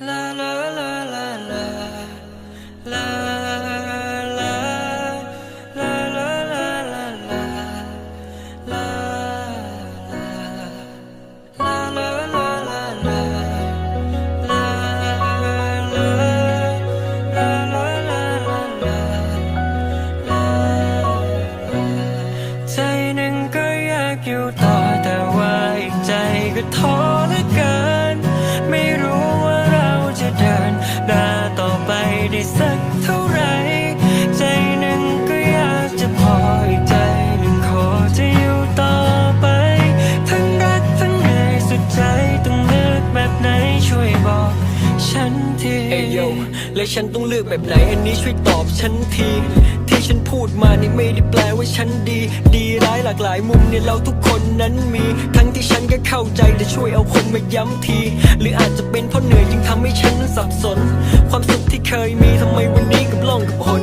La la และฉันต้องเลือกแบบไหน อันนี้ช่วยตอบฉันที ที่ฉันพูดมานี่ไม่ได้แปลว่าฉันดี ดีร้ายหลากหลายมุมเนี่ยเราทุกคนนั้นมี ทั้งที่ฉันก็เข้าใจแต่ช่วยเอาคนมาย้ำที หรืออาจจะเป็นเพราะเหนื่อยจึงทำให้ฉันนั้นสับสน ความสุขที่เคยมีทำไมวันนี้กับล่องกับหน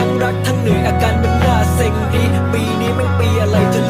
ทั้งรักทั้งเหนื่อยอาการมันน่าเซ็งดีปีนี้ม่งปีอะไรจะ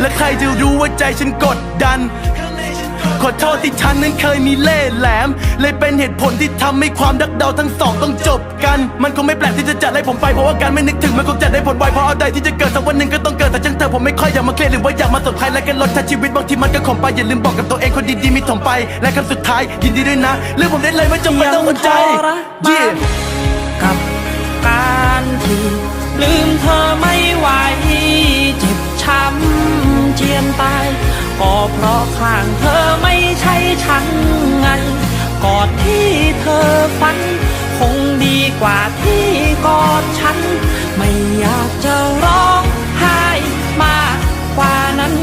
และใครจะรู้ว่าใจฉันกดดัน ขอโทษที่ฉันนั้นเคยมีเล่ห์แหลม เลยเป็นเหตุผลที่ทำให้ความรักเราทั้งสองต้องจบกัน มันคงไม่แปลกที่จะจัดให้ผมไปเพราะว่าการไม่นึกถึงมันคงจะได้ผลไวเพราะเอาใดที่จะเกิดสักวันหนึ่งก็ต้องเกิดแต่ช่างเธอผมไม่ค่อยอยากมาเคลียร์หรือว่าอยากมาสนใครและกันลดชาชีวิตบางทีมันก็ขมไปอย่าลืมบอกกับตัวเองคนดีๆมีถมไป และคำสุดท้ายยินดีด้วยนะเรื่องผมได้เลยไม่จำเป็นต้องสนใจยังทรมาน Yeah กับการที่ลืมเธอไม่ไหวะข้างเธอไม่ใช่ฉันไงกอดที่เธอฝัน คงดีกว่าที่กอดฉัน ไม่อยากจะร้องไห้มากกว่านั้น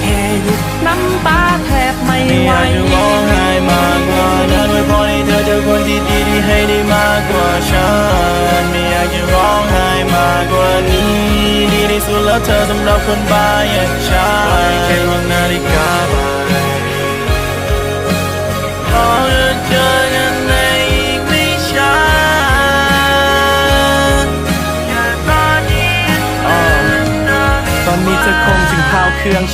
แค่หยุดน้ำตาแทบไม่ไม่ไหอยากจะร้องไห้มากกว่านั้นไว้พอให้เธอเจอคนที่ดีที่ให้ได้มากกว่าฉันไม่อยากจะร้องไห้มากกว่านี้ ที่สุดแล้วเธอสำหรับคนบ้าอย่างฉันแค่วางนาฬิกาบ้า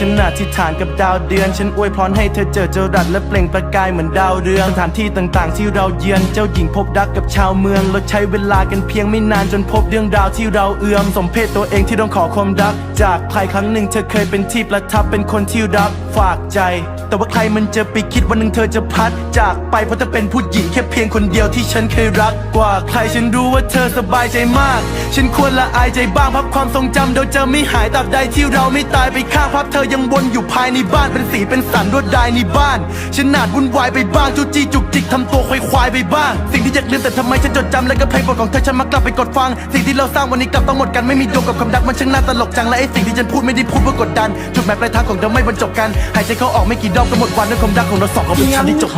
ฉันอธิษฐานกับดาวเดือน ฉันอวยพรให้เธอเจอเจรัดและเปล่งประกายเหมือนดาวเรืองสถานที่ต่างๆ ที่เราเยือนเจ้าหญิงพบรักกับชาวเมือง เราใช้เวลากันเพียงไม่นานจนพบเรื่องราวที่เราเอื้อมสมเพศตัวเองที่ต้องขอความรัก จากใครครั้งหนึ่งเธอเคยเป็นที่ประทับเป็นคนที่รักฝากใจ แต่ว่าใครมันจะไปคิดวันหนึ่งเธอจะพัด จากไปเพราะเธอเป็นผู้หญิงแค่เพียงคนเดียวที่ฉันเคยรักกว่าใครฉันรู้ว่าเธอสบายใจมาก ฉันควรละอายใจบ้างพับความทรงจำเดี๋ยวจะไม่หายตราบใดที่เราไม่ตายไปข้างพับเธอยังวนอยู่ภายในบ้านเป็นสีเป็นสันรวดลายในบ้าน ฉันอาจวุ่นวายไปบ้างจูจี้จุกจิกทำตัวควายควายไปบ้าง สิ่งที่อยากลืมแต่ทำไมฉันจดจำและก็เพลงโปรดของเธอฉันมักกลับไปกดฟัง สิ่งที่เราสร้างวันนี้กลับต้องหมดกันไม่มีโยงกับความรักมันช่างน่าตลกจังและไอ้สิ่งที่ฉันพูดไม่ได้พูดเพื่อกดดันจุดหมายปลายทางของเราไม่บรรจบกันหายใจเข้าออกไม่กี่รอบก็หมดวันด้วยความรักของเราสองเขาเป็นฉันที่จบ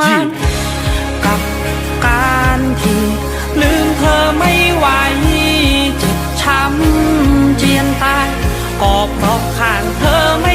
มันกับการที่ลืมเธอไม่ไหว ช้ำเจียนตาย ก็เพราะขาดเธอไม่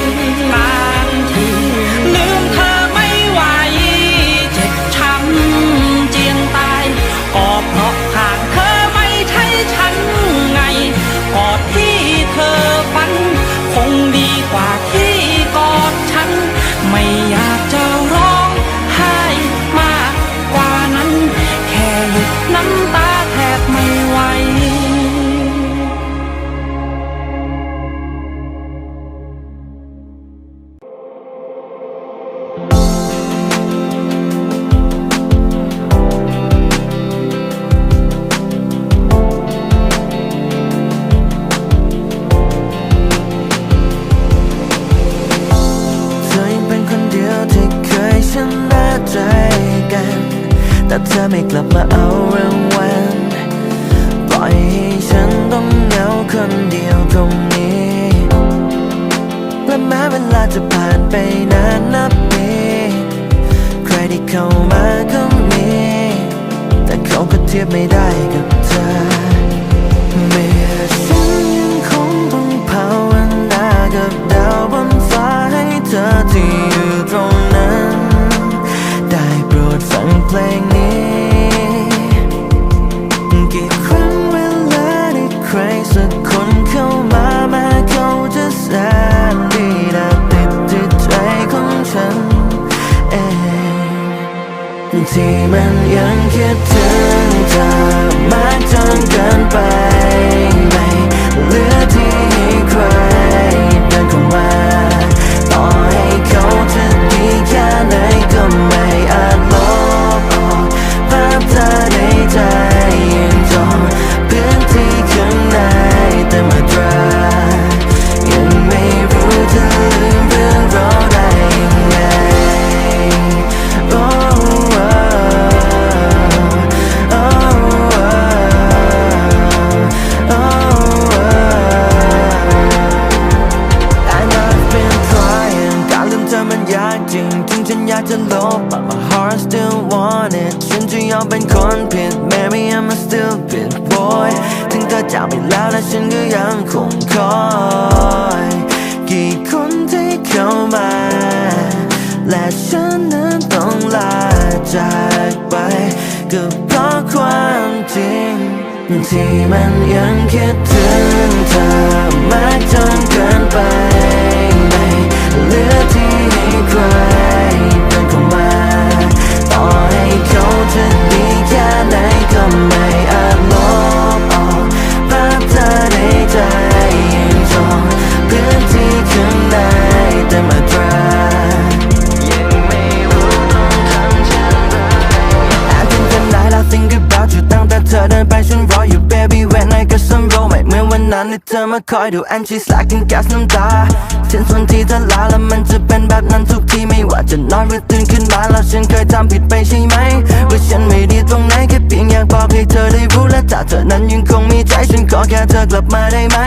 ไม่กลับมาเอารางวัลปล่อยให้ฉันต้องเหงาคนเดียวตรงนี้ และแม้เวลาจะผ่านไปนานนับปีใครที่เข้ามาก็มี แต่เขาก็เทียบไม่ได้กับเธอเมื่อฉันยังคงต้องภาวนากับดาวบนฟ้าให้เธอที่อยู่ตรงนั้น ได้โปรดฟังเพลงนี้ นเฉันนั้นต้องลาจากไป ก็เพราะความจริง ที่มันยังคิดถึงเธอมากจนเกินไปไม่เหลือที่ให้ใครเดินเข้ามา ต่อให้เขาจะดีแค่ไหนก็ไม่ นวันนั้นที่เธอมาคอยดู and she's like in gas น้ำตาฉันส่วนที่เธอลาแล้วมันจะเป็นแบบนั้นทุกทีไม่ว่าจะนอนหรือตื่นขึ้นมาแล้วฉันเคยทำผิดไปใช่ไหมว่าฉันไม่ดีตรงไหนแค่เพียงอยากบอกให้เธอได้รู้และถ้าเธอนั้นยังคงมีใจฉันขอแค่เธอกลับมาได้ไหม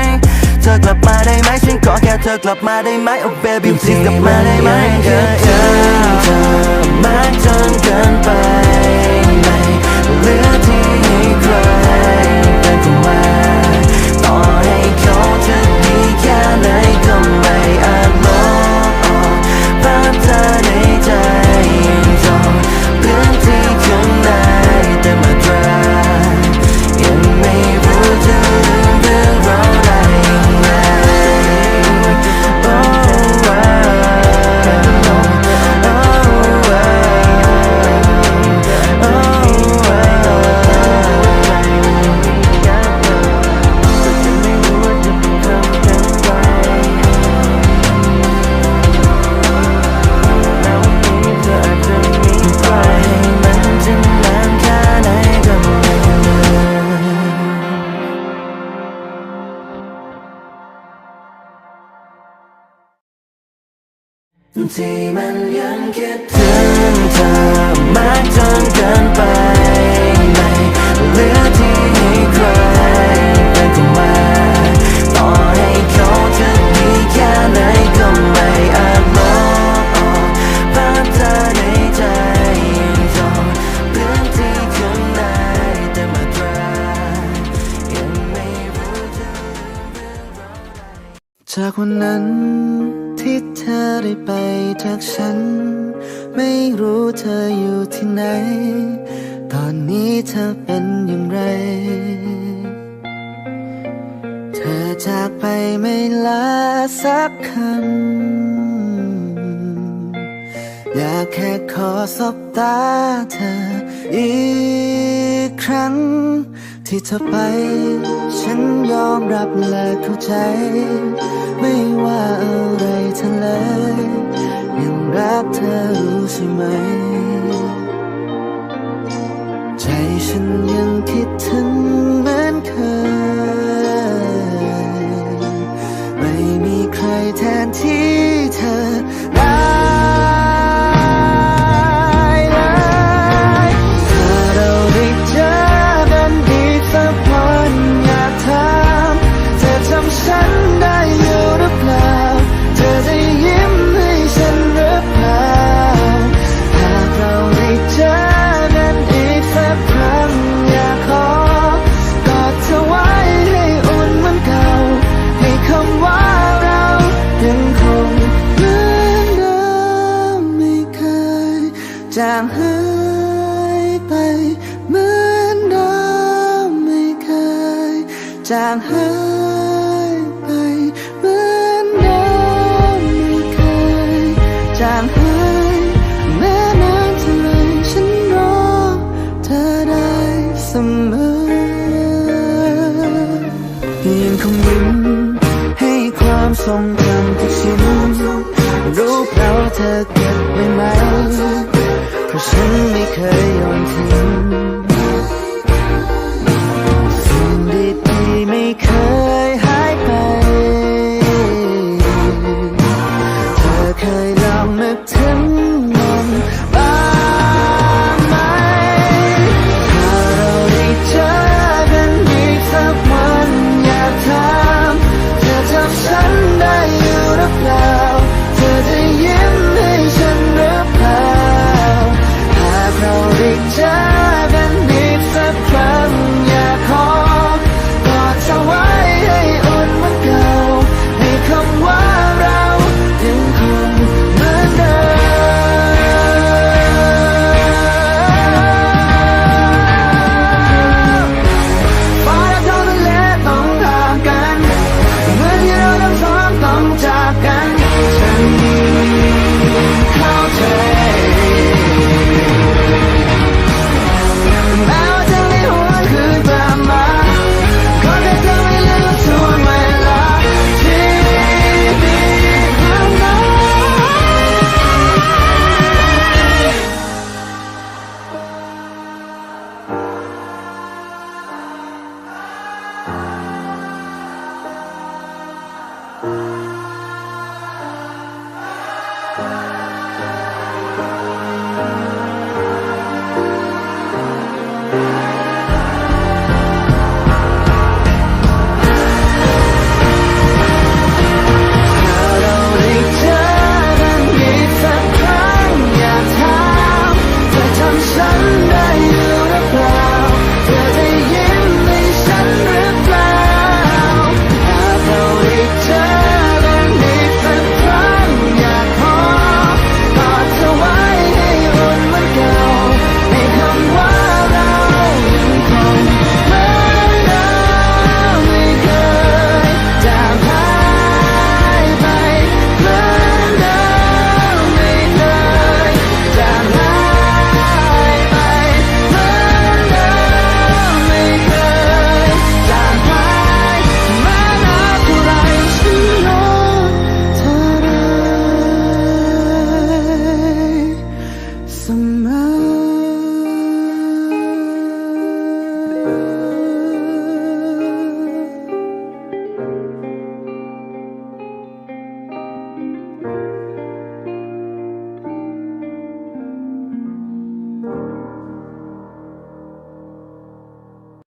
เธอกลับมาได้ไหมฉันขอแค่เธอกลับมาได้ไหม oh baby please กลับมาได้ไหมเธอเธอเธอมากจนเกินไปไม่เหลือที่ให้ใคร ที่มันยังคิดถึงเธอมากจนเกินไปไม่เหลือที่ให้ใครเดินเข้ามาต่อให้เขาจะดีแค่ไหนก็ไม่อาจลบออกภาพเธอในใจยังจองพื้นที่ข้างในแต่มื่อตรายังไม่รู้จะลืมเรื่องราวใดจากวันนั้นที่ ธอได้ไปจากฉัน ไม่รู้เธออยู่ที่ไหน ตอนนี้เธอเป็นอย่างไร เธอจากไปไม่ลาสักคำอยากแค่ขอสบตาเธออีกครั้งที่เธอไป ฉันยอมรับและเข้าใจ ไม่ ว่าอะไรเธอเลยยังรักเธอรู้ใช่ไหม ใจฉันยัง ยังคงยิ้มให้ความทรงจำทุกชิ้นรูปเราเธอเก็บไว้ไหม เพราะฉันไม่เคยยอมทิ้งสิ่งดีๆไม่เคย